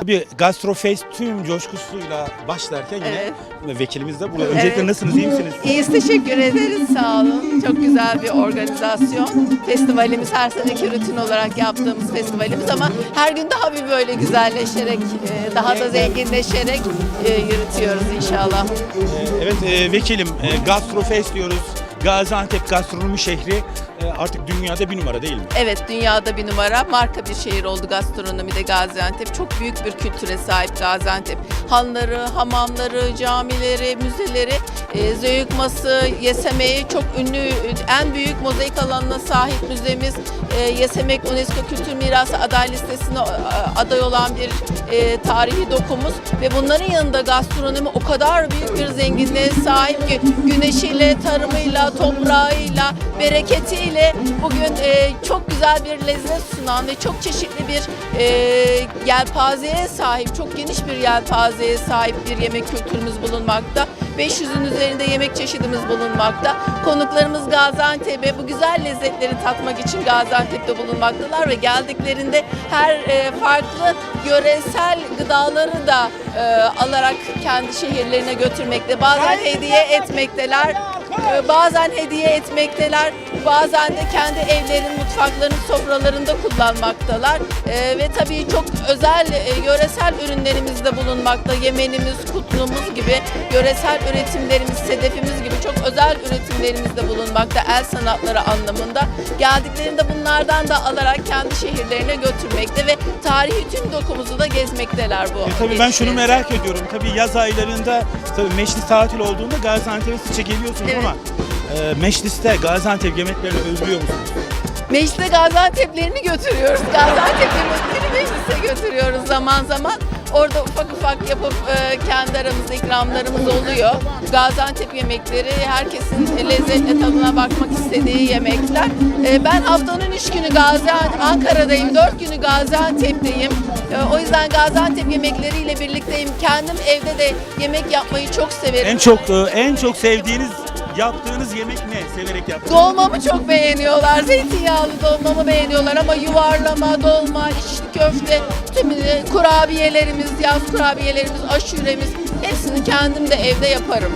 Tabii Gastrofest tüm coşkusuyla başlarken yine vekilimiz de burada. Evet. Öncelikle nasılsınız, iyi misiniz? İyiyiz, teşekkür ederiz. Sağ olun. Çok güzel bir organizasyon. Festivalimiz her seneki rutin olarak yaptığımız festivalimiz ama her gün daha bir böyle güzelleşerek, e, daha da zenginleşerek e, yürütüyoruz inşallah. Ee, Evet e, vekilim e, Gastrofest diyoruz. Gaziantep gastronomi şehri artık dünyada bir numara değil mi? Evet, dünyada bir numara. Marka bir şehir oldu gastronomide Gaziantep. Çok büyük bir kültüre sahip Gaziantep. Hanları, hamamları, camileri, müzeleri, e, Zöyükması, Yeseme'yi çok ünlü, en büyük mozaik alanına sahip müzemiz. E, Yesemek UNESCO Kültür Mirası aday listesine e, aday olan bir e, tarihi dokumuz. Ve bunların yanında gastronomi o kadar büyük bir zenginliğe sahip ki güneşiyle, tarımıyla, toprağıyla, bereketiyle bugün e, çok güzel bir lezzet sunan ve çok çeşitli bir e, yelpazeye sahip, çok geniş bir yelpazeye sahip bir yemek kültürümüz bulunmakta. 500'ün üzerinde yemek çeşidimiz bulunmakta. Konuklarımız Gaziantep'e bu güzel lezzetleri tatmak için Gaziantep'te bulunmaktalar ve geldiklerinde her e, farklı yöresel gıdaları da e, alarak kendi şehirlerine götürmekte. Bazen hediye etmekteler. Ee, Bazen hediye etmekteler, bazen de kendi evlerin, mutfakların, sofralarında kullanmaktalar. Ee, ve tabii çok özel, e, yöresel ürünlerimiz de bulunmakta. Yemenimiz, kutlumuz gibi, yöresel üretimlerimiz, sedefimiz gibi çok özel üretimlerimiz de bulunmakta el sanatları anlamında. Geldiklerinde bunlardan da alarak kendi şehirlerine götürmekte ve tarihi tüm dokumuzu da gezmekteler bu. E, tabii ben şunu merak ediyorum. Tabii yaz aylarında tabii meclis tatil olduğunda Gaziantep'e sıkça geliyorsunuz Evet. ama e, mecliste Gaziantep yemeklerini özlüyor musunuz? Meclise Gaziantep'lerini götürüyoruz. Gaziantep yemekleri meclise götürüyoruz zaman zaman. Orada ufak ufak yapıp e, kendi aramızda ikramlarımız oluyor. Gaziantep yemekleri herkesin lezzetle tadına bakmak istediği yemekler. E, ben haftanın üç günü Gaziantep, Ankara'dayım, dört günü Gaziantep'teyim. E, o yüzden Gaziantep yemekleriyle birlikteyim. Kendim evde de yemek yapmayı çok severim. En çok e, en çok sevdiğiniz yaptığınız yemek ne? Severek yaptığınız. Dolmamı çok beğeniyorlar. Zeytinyağlı dolmamı beğeniyorlar ama yuvarlama, dolma, içli köfte, tüm e, kurabiyelerimiz, yaz kurabiyelerimiz, aşuremiz hepsini kendim de evde yaparım.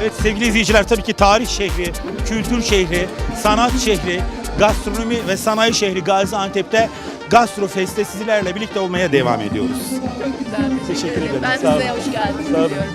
Evet sevgili izleyiciler tabii ki tarih şehri, kültür şehri, sanat şehri, gastronomi ve sanayi şehri Gaziantep'te Gastrofest'te sizlerle birlikte olmaya devam ediyoruz. Çok güzel. Teşekkür ederim. Ben Sağ olun. size hoş geldiniz Sağ olun. diyorum.